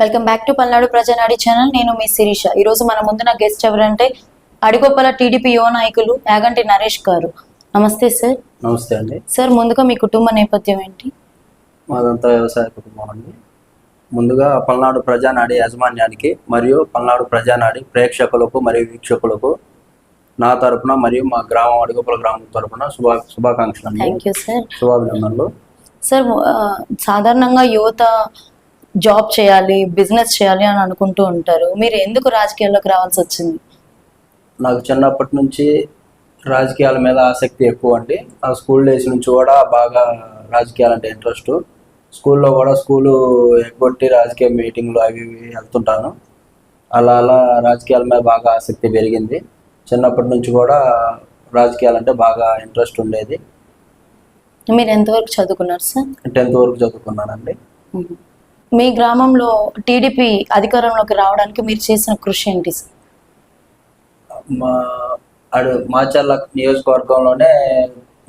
Welcome back to Palnadu Prajanadi channel. నేను మీ శిరీష. ఈ రోజు మన ముందున గెస్ట్ ఎవరంటే అడిగొప్పల టీడీపీ యువ నాయకులు యాగంటి నరేష్ గారు. నమస్తే సార్. నమస్తే అండి. సార్ ముందుగా మీ కుటుంబ నేపథ్యం ఏంటి? మాదంతా వ్యవసాయ కుటుంబం అండి. ముందుగా పల్నాడు ప్రజానాడి యాజమాన్యానికి మరియు పల్నాడు ప్రజానాడి ప్రేక్షకులకు మరియు వీక్షకులకు నా తరపున మరియు మా గ్రామం అడుగుపల గ్రామం తరపున శుభా శుభాకాంక్షలు థ్యాంక్ యూ సార్. శుభాభినందనలు. సార్ సాధారణంగా యువత జాబ్ చేయాలి బిజినెస్ చేయాలి అని అనుకుంటూ ఉంటారు. మీరు ఎందుకు రాజకీయాల్లోకి రావాల్సి వచ్చింది? నాకు చిన్నప్పటి నుంచి రాజకీయాల మీద ఆసక్తి ఎక్కువ అండి. నా స్కూల్ డేస్ నుంచి కూడా బాగా రాజకీయాలంటే ఇంట్రెస్ట్. స్కూల్లో కూడా స్కూలు ఎగ్గొట్టి రాజకీయ మీటింగ్లు అవి ఇవి వెళ్తుంటాను. అలా అలా రాజకీయాల మీద బాగా ఆసక్తి పెరిగింది. చిన్నప్పటి నుంచి కూడా రాజకీయాలంటే బాగా ఇంట్రెస్ట్ ఉండేది. మీరు ఎంతవరకు చదువుకున్నారు సార్? టెన్త్ వరకు చదువుకున్నానండి. మీ గ్రామంలో టీడీపీ అధికారంలోకి రావడానికి మీరు చేసిన కృషి ఏంటి సార్? మా అడు మాచర్ల నియోజకవర్గంలోనే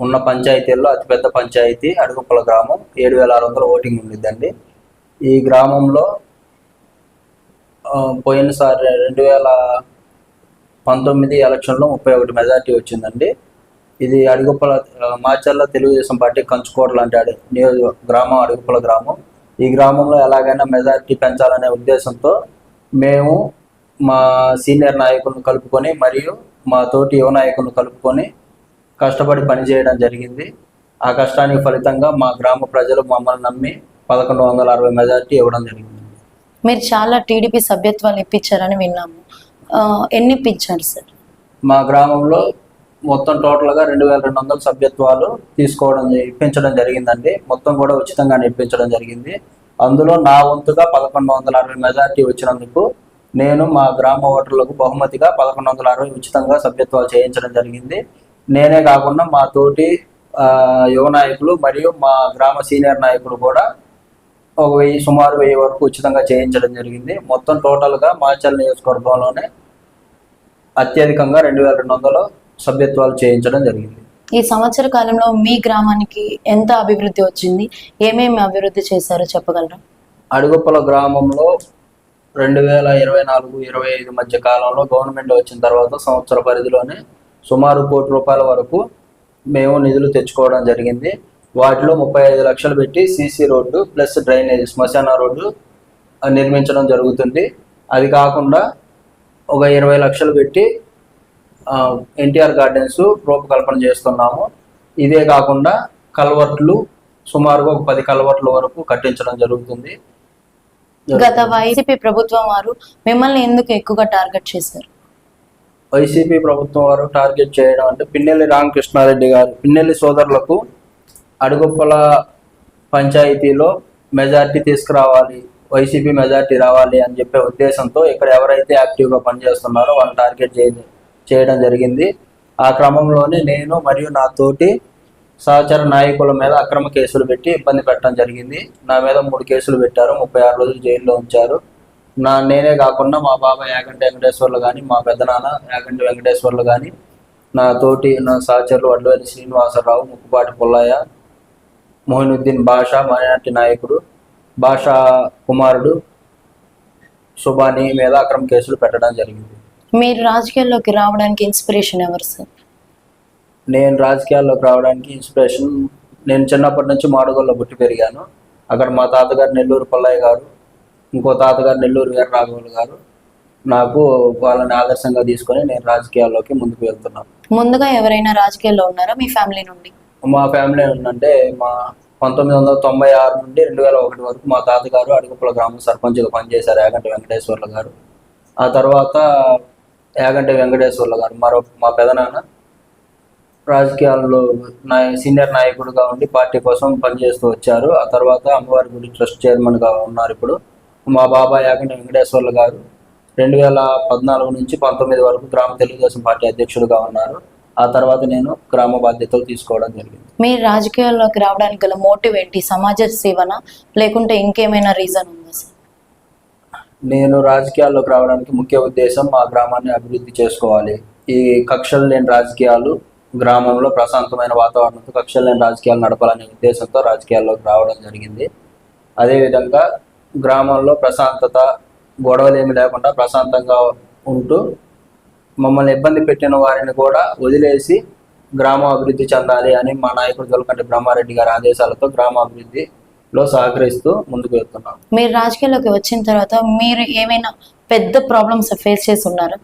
ఉన్న పంచాయతీల్లో అతిపెద్ద పంచాయతీ అడుగుపల గ్రామం. ఏడు వేల ఆరు వందల ఓటింగ్ ఉండిద్దండి. ఈ గ్రామంలో పోయినసారి రెండు వేల పంతొమ్మిది ఎలక్షన్లో ముప్పై ఒకటి మెజార్టీ వచ్చిందండి. ఇది అడుగుపల మాచర్ల తెలుగుదేశం పార్టీ కంచుకోట లాంటి అడు నియోజక గ్రామం అడుగుపల గ్రామం. ఈ గ్రామంలో ఎలాగైనా మెజార్టీ పెంచాలనే ఉద్దేశంతో మేము మా సీనియర్ నాయకులను కలుపుకొని మరియు మా తోటి యువ నాయకులను కలుపుకొని కష్టపడి పనిచేయడం జరిగింది. ఆ కష్టానికి ఫలితంగా మా గ్రామ ప్రజలు మమ్మల్ని నమ్మి పదకొండు వందల అరవై మెజార్టీ ఇవ్వడం జరిగింది. మీరు చాలా టీడీపీ సభ్యత్వాలు ఇప్పించారని విన్నాము. ఎన్ని ఇప్పించారు సార్? మా గ్రామంలో మొత్తం టోటల్గా రెండు వేల రెండు వందల సభ్యత్వాలు తీసుకోవడం ఇప్పించడం జరిగిందండి. మొత్తం కూడా ఉచితంగా ఇప్పించడం జరిగింది. అందులో నా వంతుగా పదకొండు వందల అరవై మెజార్టీ వచ్చినందుకు నేను మా గ్రామ ఓటర్లకు బహుమతిగా పదకొండు వందల అరవై ఉచితంగా సభ్యత్వాలు చేయించడం జరిగింది. నేనే కాకుండా మా తోటి యువ నాయకులు మరియు మా గ్రామ సీనియర్ నాయకులు కూడా ఒక వెయ్యి సుమారు వెయ్యి వరకు ఉచితంగా చేయించడం జరిగింది. మొత్తం టోటల్గా మాచల్ నియోజకవర్గంలోనే అత్యధికంగా రెండు వేల రెండు వందలు సభ్యత్వాలు చేయించడం జరిగింది. ఈ సంవత్సర కాలంలో మీ గ్రామానికి ఎంత అభివృద్ధి వచ్చింది? ఏమేమి అభివృద్ధి చేశారో చెప్పగలరా? అడుగుప్పల గ్రామంలో రెండు వేల ఇరవై నాలుగు ఇరవై ఐదు మధ్య కాలంలో గవర్నమెంట్ వచ్చిన తర్వాత సంవత్సర పరిధిలోనే సుమారు కోటి రూపాయల వరకు మేము నిధులు తెచ్చుకోవడం జరిగింది. వాటిలో ముప్పై ఐదు లక్షలు పెట్టి సీసీ రోడ్డు ప్లస్ డ్రైనేజ్ శ్మశాన రోడ్డు నిర్మించడం జరుగుతుంది. అది కాకుండా ఒక ఇరవై లక్షలు పెట్టి ఎన్టీఆర్ గార్డెన్స్ రూపకల్పన చేస్తున్నాము. ఇదే కాకుండా కల్వర్ట్లు సుమారుగా ఒక పది కల్వర్ట్ల వరకు కట్టించడం జరుగుతుంది. గత వైసీపీ ప్రభుత్వం వారు మిమ్మల్ని ఎందుకు ఎక్కువగా టార్గెట్ చేశారు? వైసీపీ ప్రభుత్వం వారు టార్గెట్ చేయడం అంటే పిన్నెల్లి రామకృష్ణారెడ్డి గారు పిన్నెల్లి సోదరులకు అడుగుప్పల పంచాయతీలో మెజార్టీ తీసుకురావాలి వైసీపీ మెజార్టీ రావాలి అని చెప్పే ఉద్దేశంతో ఇక్కడ ఎవరైతే యాక్టివ్గా పనిచేస్తున్నారో వాళ్ళని టార్గెట్ చేయ చేయడం జరిగింది. ఆ క్రమంలోనే నేను మరియు నా తోటి సహచర నాయకుల మీద అక్రమ కేసులు పెట్టి ఇబ్బంది పెట్టడం జరిగింది. నా మీద మూడు కేసులు పెట్టారు. ముప్పై ఆరు రోజులు జైల్లో ఉంచారు. నా నేనే కాకుండా మా బాబా యాగంటి వెంకటేశ్వర్లు కానీ మా పెద్దనాన్న యాగంటి వెంకటేశ్వర్లు కానీ నా తోటి నా సహచరులు అడ్వేలి శ్రీనివాసరావు ముక్కుపాటి పుల్లయ్య మొహినుద్దీన్ బాషా మైనార్టీ నాయకుడు బాషా కుమారుడు సుబానీ మీద అక్రమ కేసులు పెట్టడం జరిగింది. మీరు రాజకీయాల్లోకి రావడానికి ఇన్స్పిరేషన్ ఎవరు సార్? నేను రాజకీయాల్లోకి రావడానికి ఇన్స్పిరేషన్ నేను చిన్నప్పటి నుంచి మాడుగోల్లో పుట్టి పెరిగాను. అక్కడ మా తాతగారు నెల్లూరు పుల్లయ్య గారు ఇంకో తాతగారు నెల్లూరు వీర రాఘవులు గారు. నాకు వాళ్ళని ఆదర్శంగా తీసుకొని నేను రాజకీయాల్లోకి ముందుకు వెళ్తున్నాను. ముందుగా ఎవరైనా రాజకీయాల్లో ఉన్నారా మీ ఫ్యామిలీ నుండి? మా ఫ్యామిలీ ఏంటంటే మా పంతొమ్మిది వందల తొంభై ఆరు నుండి రెండు వేల ఒకటి వరకు మా తాతగారు అడుగుపుల గ్రామ సర్పంచ్గా పనిచేశారు యాగంటి వెంకటేశ్వర్లు గారు. ఆ తర్వాత యాగంటి వెంకటేశ్వర్లు గారు మరో మా పెదనాన్న రాజకీయాల్లో నాయ సీనియర్ నాయకుడుగా ఉండి పార్టీ కోసం పనిచేస్తూ వచ్చారు. ఆ తర్వాత అమ్మవారి గుడి ట్రస్ట్ చైర్మన్గా ఉన్నారు ఇప్పుడు. మా బాబాయ్ యాగంటి వెంకటేశ్వర్లు గారు రెండు వేల పద్నాలుగు నుంచి పంతొమ్మిది వరకు గ్రామ తెలుగుదేశం పార్టీ అధ్యక్షుడిగా ఉన్నారు. ఆ తర్వాత నేను గ్రామ బాధ్యతలు తీసుకోవడం జరిగింది. మీరు రాజకీయాల్లోకి రావడానికి గల మోటివ్ ఏంటి? సమాజ సేవన? లేకుంటే ఇంకేమైనా రీజన్ ఉందా సార్? నేను రాజకీయాల్లోకి రావడానికి ముఖ్య ఉద్దేశం మా గ్రామాన్ని అభివృద్ధి చేసుకోవాలి. ఈ కక్షలు లేని రాజకీయాలు గ్రామంలో ప్రశాంతమైన వాతావరణంతో కక్షలు లేని రాజకీయాలు నడపాలనే ఉద్దేశంతో రాజకీయాల్లోకి రావడం జరిగింది. అదేవిధంగా గ్రామంలో ప్రశాంతత గొడవలు ఏమి లేకుండా ప్రశాంతంగా ఉంటూ మమ్మల్ని ఇబ్బంది పెట్టిన వారిని కూడా వదిలేసి గ్రామ అభివృద్ధి చెందాలి అని మా నాయకుడు దొలకంటి బ్రహ్మారెడ్డి గారి ఆదేశాలతో గ్రామాభివృద్ధిలో సహకరిస్తూ ముందుకు వెళ్తున్నాం. మీరు రాజకీయాల్లోకి వచ్చిన తర్వాత మీరు ఏమైనా పెద్ద ప్రాబ్లమ్స్ ఫేస్ చేసి ఉన్నారా?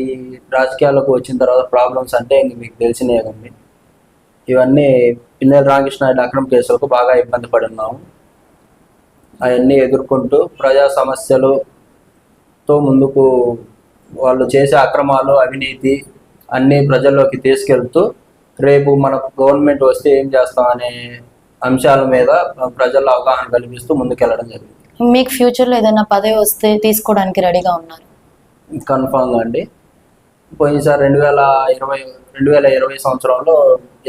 ఈ రాజకీయాలకు వచ్చిన తర్వాత ప్రాబ్లమ్స్ అంటే ఇంక మీకు తెలిసినవి కదండి. ఇవన్నీ పిన్నెల రామకృష్ణ అక్రమ కేసులకు బాగా ఇబ్బంది పడి ఉన్నాము అవన్నీ ఎదుర్కొంటూ ప్రజా సమస్యలతో ముందుకు వాళ్ళు చేసే అక్రమాలు అవినీతి అన్ని ప్రజల్లోకి తీసుకెళ్తూ రేపు మన గవర్నమెంట్ వస్తే ఏం చేస్తాం అనే అంశాల మీద ప్రజల్లో అవగాహన కల్పిస్తూ ముందుకెళ్ళడం జరిగింది. మీకు ఫ్యూచర్లో ఏదైనా పదవి వస్తే తీసుకోవడానికి రెడీగా ఉన్నారు? కన్ఫామ్గా అండి. పోయినసారి రెండు వేల ఇరవై రెండు వేల ఇరవై సంవత్సరంలో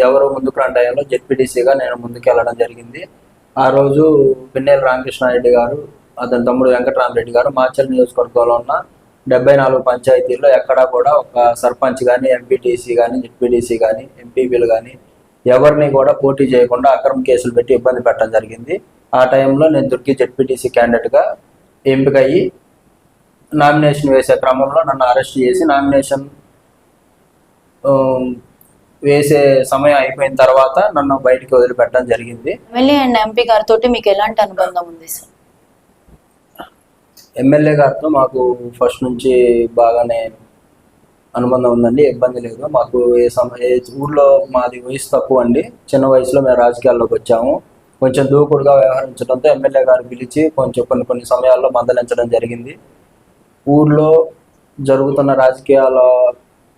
ఎవరు ముందుకు రాని టైంలో జెడ్పీటీసీగా నేను ముందుకు వెళ్ళడం జరిగింది. ఆ రోజు పిన్నెల రామకృష్ణారెడ్డి గారు అతని తమ్ముడు వెంకటరామరెడ్డి గారు మాచల్ నియోజకవర్గంలో ఉన్న డెబ్బై నాలుగు పంచాయతీల్లో ఎక్కడా కూడా ఒక సర్పంచ్ కానీ ఎంపీటీసీ కానీ జెడ్పీటీసీ కానీ ఎంపీపీలు కానీ ఎవరిని కూడా పోటీ చేయకుండా అక్రమ కేసులు పెట్టి ఇబ్బంది పెట్టడం జరిగింది. ఆ టైంలో నేను దుర్గి జెడ్పీటీసీ క్యాండిడేట్గా ఎంపిక అయ్యి నామినేషన్ వేసే క్రమంలో నన్ను అరెస్ట్ చేసి నామినేషన్ వేసే సమయం అయిపోయిన తర్వాత నన్ను బయటికి వదిలిపెట్టడం జరిగింది. ఎమ్మెల్యే అండ్ ఎంపీ గారితో మీకు ఎలాంటి అనుబంధం ఉంది సార్? ఎమ్మెల్యే గారితో మాకు ఫస్ట్ నుంచి బాగానే అనుబంధం ఉందండి ఇబ్బంది లేదు. మాకు ఏ సమ ఏ ఊర్లో మాది వయసు తక్కువ అండి. చిన్న వయసులో మేము రాజకీయాల్లోకి వచ్చాము. కొంచెం దూకుడుగా వ్యవహరించడంతో ఎమ్మెల్యే గారు పిలిచి కొంచెం కొన్ని కొన్ని సమయాల్లో మందలించడం జరిగింది. ఊర్లో జరుగుతున్న రాజకీయాల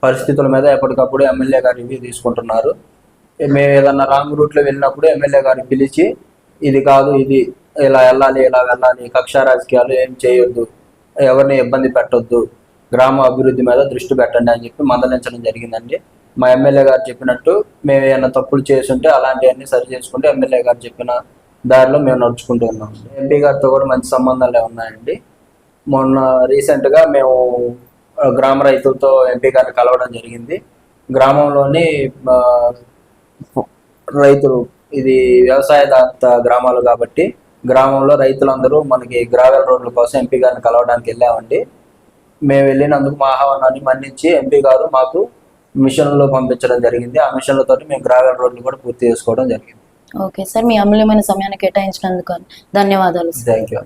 పరిస్థితుల మీద ఎప్పటికప్పుడు ఎమ్మెల్యే గారు రివ్యూ తీసుకుంటున్నారు. మేము ఏదన్నా రాంగ్ రూట్లో వెళ్ళినప్పుడు ఎమ్మెల్యే గారు పిలిచి ఇది కాదు ఇది ఇలా వెళ్ళాలి ఇలా వెళ్ళాలి కక్ష రాజకీయాలు ఏం చేయొద్దు ఎవరిని ఇబ్బంది పెట్టొద్దు గ్రామ అభివృద్ధి మీద దృష్టి పెట్టండి అని చెప్పి మందలించడం జరిగిందండి. మా ఎమ్మెల్యే గారు చెప్పినట్టు మేము ఏమైనా తప్పులు చేస్తుంటే అలాంటివన్నీ సరి చేసుకుంటే ఎమ్మెల్యే గారు చెప్పిన దారిలో మేము నడుచుకుంటూ ఉన్నాం ఎంపీ గారితో కూడా మంచి సంబంధాలే ఉన్నాయండి. మొన్న రీసెంట్గా మేము గ్రామ రైతులతో ఎంపీ గారిని కలవడం జరిగింది. గ్రామంలోని రైతులు ఇది వ్యవసాయదాత గ్రామాలు కాబట్టి గ్రామంలో రైతులందరూ మనకి గ్రావెల్ రోడ్ల కోసం ఎంపీ గారిని కలవడానికి వెళ్ళామండి. మేము వెళ్ళినందుకు మా ఆహ్వానాన్ని మన్నించి ఎంపీ గారు మాకు మిషన్లో పంపించడం జరిగింది. ఆ మిషన్లతో మేము గ్రావెల్ రోడ్లు కూడా పూర్తి చేసుకోవడం జరిగింది. ఓకే సార్ మీ అమూల్యమైన సమయాన్ని కేటాయించినందుకు ధన్యవాదాలు థ్యాంక్ యూ